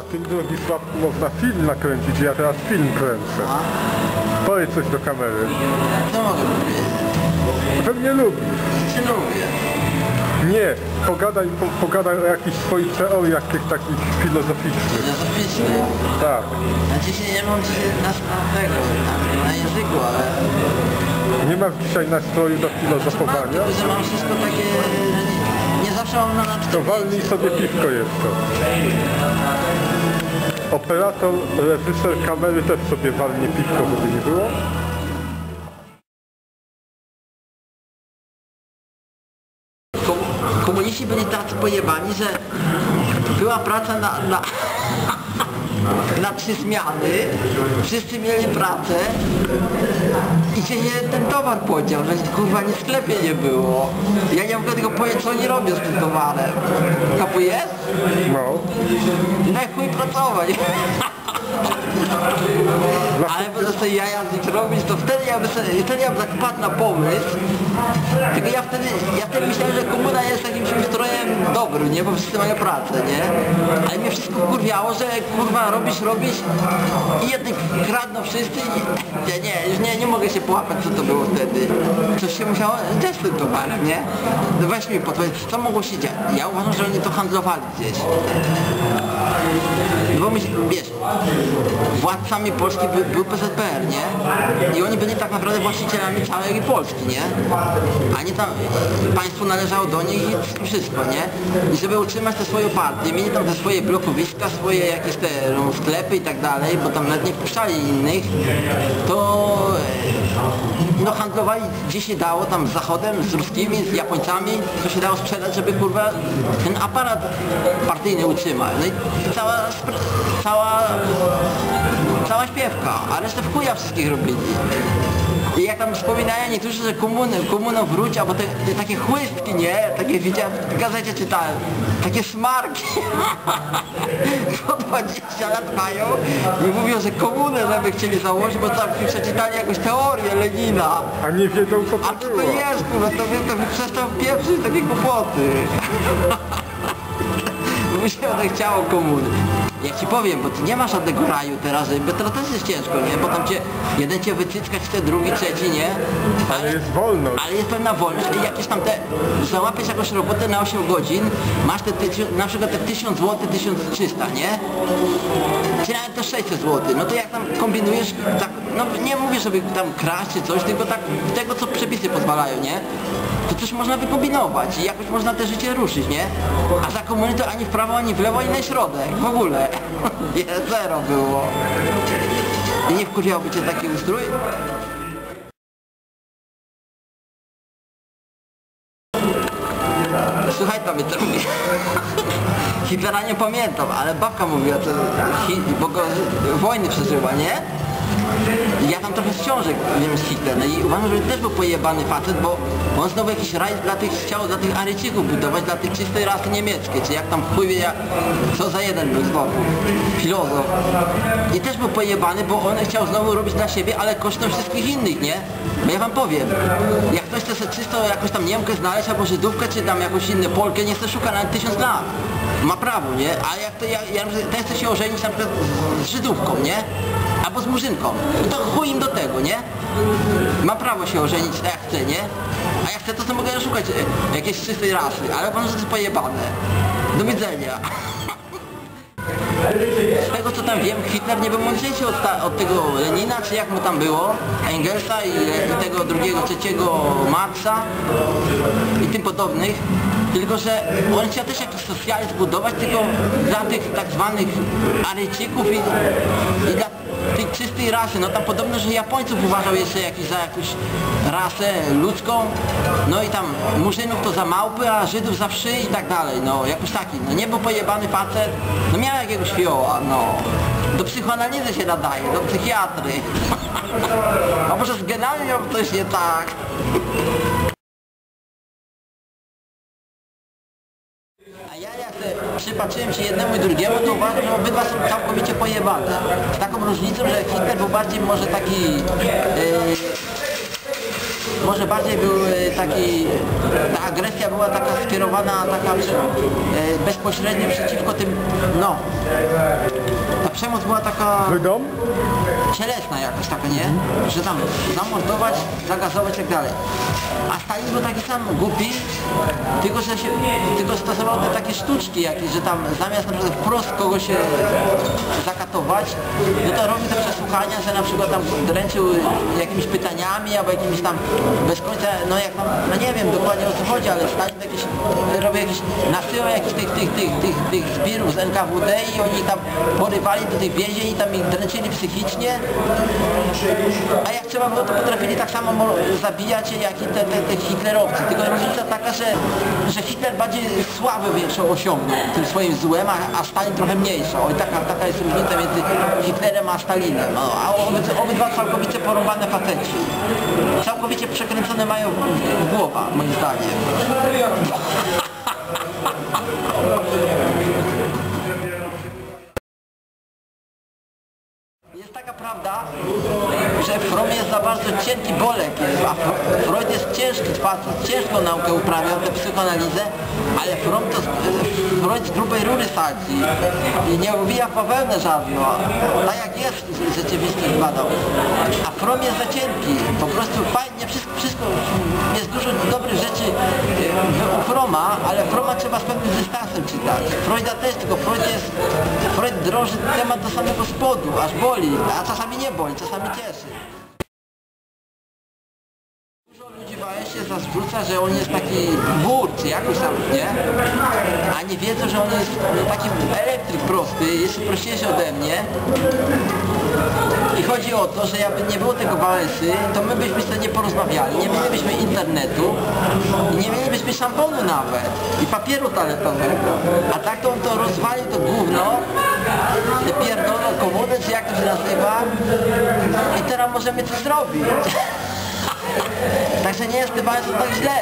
A tym drogi Sławku można film nakręcić, ja teraz film kręcę. Powiedz coś do kamery. Co mogę powiedzieć? Że mnie lubisz. Czy lubię? Nie, pogadaj, po, pogadaj o jakichś swoich teoriach tych takich filozoficznych. Filozoficzny. Tak. Ja dzisiaj nie mam dzisiaj na, na języku, ale... Nie masz dzisiaj nastroju do Mam, filozofowania? tylko że mam wszystko takie... że Nie, nie zawsze mam na To na walnij sobie piwko jeszcze. Operator, reżyser kamery też sobie walnie piwko, żeby nie było. Komu- Komuniści byli tacy pojebani, że była praca na, na, na trzy zmiany, wszyscy mieli pracę i się nie ten towar podział, że kurwa nic w sklepie nie było. Ja nie mogę tego powiedzieć, co oni robią z tym towarem. Kapujesz? No. Na chuj pracować. Ale będę sobie jaja z nich robić, to wtedy ja bym, sobie, wtedy ja bym tak padł na pomysł. Tylko ja wtedy, ja wtedy myślałem, że komuna jest jakimś ustrojem dobrym, nie? Bo wszyscy mają pracę, nie? Ale mnie kurwiało, że kurwa robisz, robisz i jednych kradną wszyscy i nie, nie, już nie, nie mogę się połapać, co to było wtedy. Coś się musiało też z tym nie? No weź mi podpowiedz, co mogło się dziać? Ja uważam, że oni to handlowali gdzieś. Bo myśl, wiesz, władcami Polski by, był PZPR, nie? I oni byli tak naprawdę właścicielami całej Polski, nie? A nie tam, państwu należało do nich i wszystko, nie? I żeby utrzymać te swoją partię, mieli tam te swoje blokowiska, swoje jakieś te sklepy i tak dalej, bo tam nawet nie wpuszczali innych, to e, no handlowali gdzie się dało, tam z Zachodem, z Ruskimi, z Japońcami, co się dało sprzedać, żeby kurwa ten aparat partyjny utrzymać. No i cała, cała, cała śpiewka, a resztę w chuja wszystkich robili. I jak tam wspominają niektórzy, że komuny, komuną wróci, albo te, te takie chłystki, nie? Takie widziałem, w gazecie czytałem, takie smarki. Po 20 lat mają i mówią, że komunę żeby chcieli założyć, bo tam przeczytali jakąś teorię Lenina. A nie wiedzą co A to co to jest, kurwa, to, to przestał pieprzyć takie głupoty. Mi się one chciało komuny. Ja ci powiem, bo ty nie masz żadnego raju teraz, bo teraz też jest ciężko, nie? Bo tam cię, jeden cię wycyckać chce, drugi, trzeci, nie? Ale jest wolność. Ale jest pewna wolność i jakieś tam te, załapiesz jakąś robotę na 8 godzin, masz te, na przykład te 1000 zł, 1300, nie? Czy nawet te 600 zł, no to jak tam kombinujesz, tak, no nie mówię, żeby tam kraść czy coś, tylko tak tego, co przepisy pozwalają, nie? To coś można wykombinować i jakoś można te życie ruszyć, nie? A za komuny to ani w prawo, ani w lewo, ani na środek, w ogóle. Nie, zero było. I nie wkurwiałby cię taki ustrój? Słuchaj tam to mówię. Hitlera nie pamiętam, ale babka mówiła, to bo go wojny przeżyła, nie? Ja tam trochę z książek wiem z Hitler, no i uważam, że też był pojebany facet, bo on znowu jakiś raj dla tych chciał dla tych Aryjczyków budować, dla tych czystej rasy niemieckiej, czy jak tam chuj wie, jak, co za jeden był znowu, filozof. I też był pojebany, bo on chciał znowu robić dla siebie, ale kosztem wszystkich innych, nie? Bo ja wam powiem, jak ktoś chce sobie czysto jakąś tam Niemkę znaleźć, albo Żydówkę, czy tam jakąś inną Polkę, nie chce szuka nawet tysiąc lat. Ma prawo, nie? A jak to ja, ja ten chce się ożenić na przykład z Żydówką, nie? Albo z murzynką. To chuj im do tego, nie? Ma prawo się ożenić tak jak chce, nie? A jak chcę, to, to mogę szukać e, jakiejś czystej rasy, ale pan, jest pojebane. Do widzenia. Z tego co tam wiem, Hitler nie był mądrzejszy od, od tego Lenina, czy jak mu tam było, Engelsa i, i tego drugiego, trzeciego Marksa i tym podobnych. Tylko, że on chciał też jakiś socjalizm budować, tylko dla tych tak zwanych Aryjczyków i, i dla tej czystej rasy. No tam podobno, że Japońców uważał jeszcze jakiś za jakąś rasę ludzką, no i tam Murzynów to za małpy, a Żydów za wszy i tak dalej, no jakoś taki, no nie był pojebany facet, no miał jakiegoś fioła, no. Do psychoanalizy się nadaje, do psychiatry. A może z genami miał coś nie tak. A ja jak se przypatrzyłem się jednemu i drugiemu, to uważam, że obydwa są całkowicie pojebane. Z taką różnicą, że Hitler był bardziej może taki... Yy, może bardziej był e, taki, ta agresja była taka skierowana, taka e, bezpośrednio przeciwko tym, no, przemoc była taka Wydom? cielesna jakoś taka, nie? Że tam zamordować, zagazować i tak dalej. A Stalin był taki sam głupi, tylko że się, tylko stosował te takie sztuczki jakieś, że tam zamiast na przykład wprost kogoś się zakatować, no to robił te przesłuchania, że na przykład tam dręczył jakimiś pytaniami albo jakimiś tam bez końca, no jak tam, no nie wiem dokładnie o co chodzi, ale Stalin jakieś, robił jakieś, nasyłał jakichś tych, tych, tych, tych, tych zbirów z NKWD i oni tam porywali do tych więzień i tam ich dręczyli psychicznie, a jak trzeba było, to potrafili tak samo mo- zabijać jak i te, te, te hitlerowcy. Tylko różnica taka, że, że Hitler bardziej sławę większą osiągnął tym swoim złem, a, a Stalin trochę mniejszą. I taka, taka jest różnica między Hitlerem a Stalinem. No, a obydwa, obydwa całkowicie porąbane faceci. Całkowicie przekręcone mają głowa, moim zdaniem. taka prawda, że Fromm jest za bardzo cienki bolek, a Freud jest ciężki facet, ciężką naukę uprawiał, tę psychoanalizę, ale Fromm to Freud z grubej rury sadzi i nie ubija bawełnę żadną, tak jak jest rzeczywiście badał. A Fromm jest za cienki, po prostu fajnie, wszystko, wszystko jest dużo dobrych rzeczy z pewnym dystansem czytać. Freuda też, tylko Freud jest, Freud drąży temat do samego spodu, aż boli, a czasami nie boli, czasami cieszy. Dużo ludzi właśnie się zarzuca, że on jest taki bór, czy jakoś tam, nie? A nie wiedzą, że on jest no, taki elektryk prosty, jeszcze prościejszy ode mnie. I chodzi o to, że jakby nie było tego Wałęsy, to my byśmy sobie nie porozmawiali, nie mielibyśmy internetu i nie mielibyśmy szamponu nawet i papieru toaletowego. A tak to on to rozwalił to gówno, tę pierdoloną komudę, czy jak to się nazywa i teraz możemy coś zrobić. Także nie jest chyba tak źle.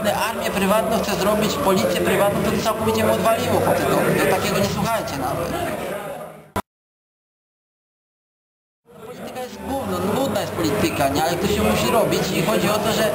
Prywatne, armię prywatną chce zrobić, policję prywatną, to całkowicie mu odwaliło facetowi, to takiego nie słuchajcie nawet. Polityka jest gówno, nudna jest polityka, nie? ale to się musi robić i chodzi o to, że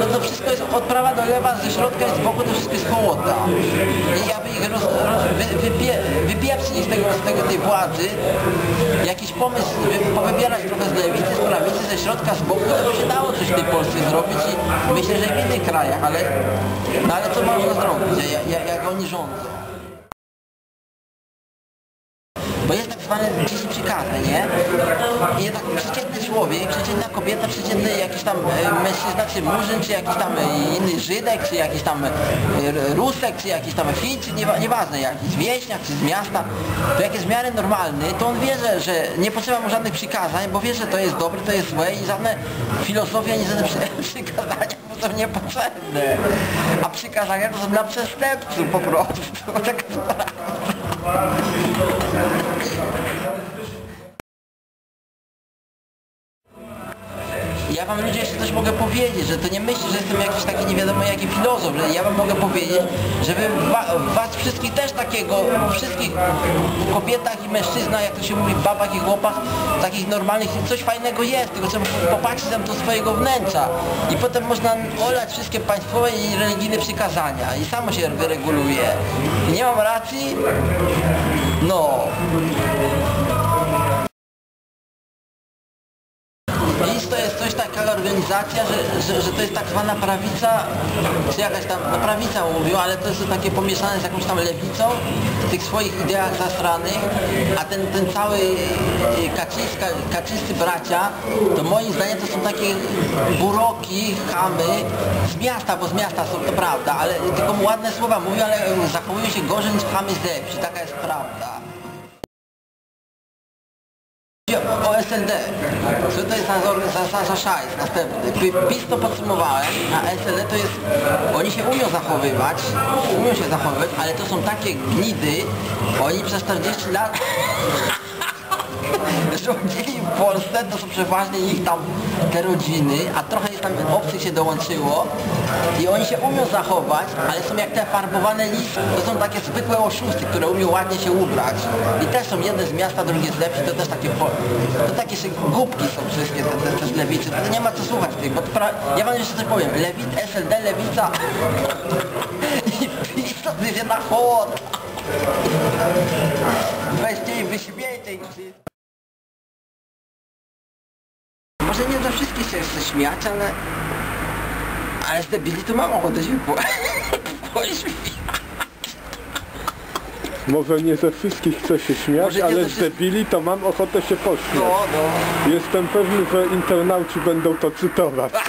no to wszystko jest od prawa do lewa, ze środka jest z boku, to wszystko jest hołota. I ich roz, roz, wy, wypie, wypieprzyć z tego, z tego tej władzy, jakiś pomysł, wy- powybierać trochę z lewicy, z prawicy, ze środka, z boku, to by się dało coś w tej Polsce zrobić i myślę, że w innych krajach, ale, no ale co można zrobić, jak, jak oni rządzą? Bo jest zwane dzieci przykazane, nie? I jednak przeciętny człowiek, przeciętna kobieta, przeciętny jakiś tam e, mężczyzna, czy murzyn, czy jakiś tam e, inny Żydek, czy jakiś tam e, Rusek, czy jakiś tam Chińczyk, nie, nieważne, jakiś wieśniak, czy z miasta, to jak jest w miarę normalny, to on wie, że, że nie potrzeba mu żadnych przykazań, bo wie, że to jest dobre, to jest złe i żadne filozofia, ani żadne przy, przykazania mu są niepotrzebne. A przykazania to są dla przestępców po prostu. Ja wam ludzie jeszcze coś mogę powiedzieć, że to nie myślę, że jestem jakiś taki nie wiadomo jaki filozof, że ja wam mogę powiedzieć, w wa- was wszystkich też takiego, wszystkich kobietach i mężczyznach, jak to się mówi, babach i chłopach, takich normalnych, coś fajnego jest, tylko trzeba popatrzeć tam do swojego wnętrza i potem można olać wszystkie państwowe i religijne przykazania i samo się wyreguluje. Nie mam racji? No. Że, że, że to jest tak zwana prawica, czy jakaś tam, no prawica mówią, ale to jest takie pomieszane z jakąś tam lewicą w tych swoich ideach zasranych, a ten, ten cały y, kaczyńska, kaczyńscy bracia, to moim zdaniem to są takie buroki, chamy z miasta, bo z miasta są to prawda, ale tylko ładne słowa mówią, ale zachowują się gorzej niż chamy z wsi, taka jest prawda. SLD. Co to jest za, za, za, za szajs następny? PiS to podsumowałem, a SLD to jest... Oni się umią zachowywać, umią się zachowywać, ale to są takie gnidy, oni przez 40 lat rządzili w Polsce, to są przeważnie ich tam te rodziny, a trochę tam obcych się dołączyło i oni się umią zachować, ale są jak te farbowane listy. To są takie zwykłe oszusty, które umią ładnie się ubrać. I też są jedne z miasta, drugie z lepsze, to też takie to takie się głupki są wszystkie te, te, te z lewicy. To nie ma co słuchać tych, bo pra... ja wam jeszcze coś powiem. Lewit, SLD, lewica i PiS to jest jedna hołota. Weźcie i wyśmiejcie ich Może nie ze wszystkich się śmiać, ale... Ale z debili to mam ochotę się po... pośmiać. Może nie ze wszystkich chcę się śmiać, Może nie ale ze z wszystkich- debili to mam ochotę się pośmiać. No, no. Jestem pewny, że internauci będą to cytować.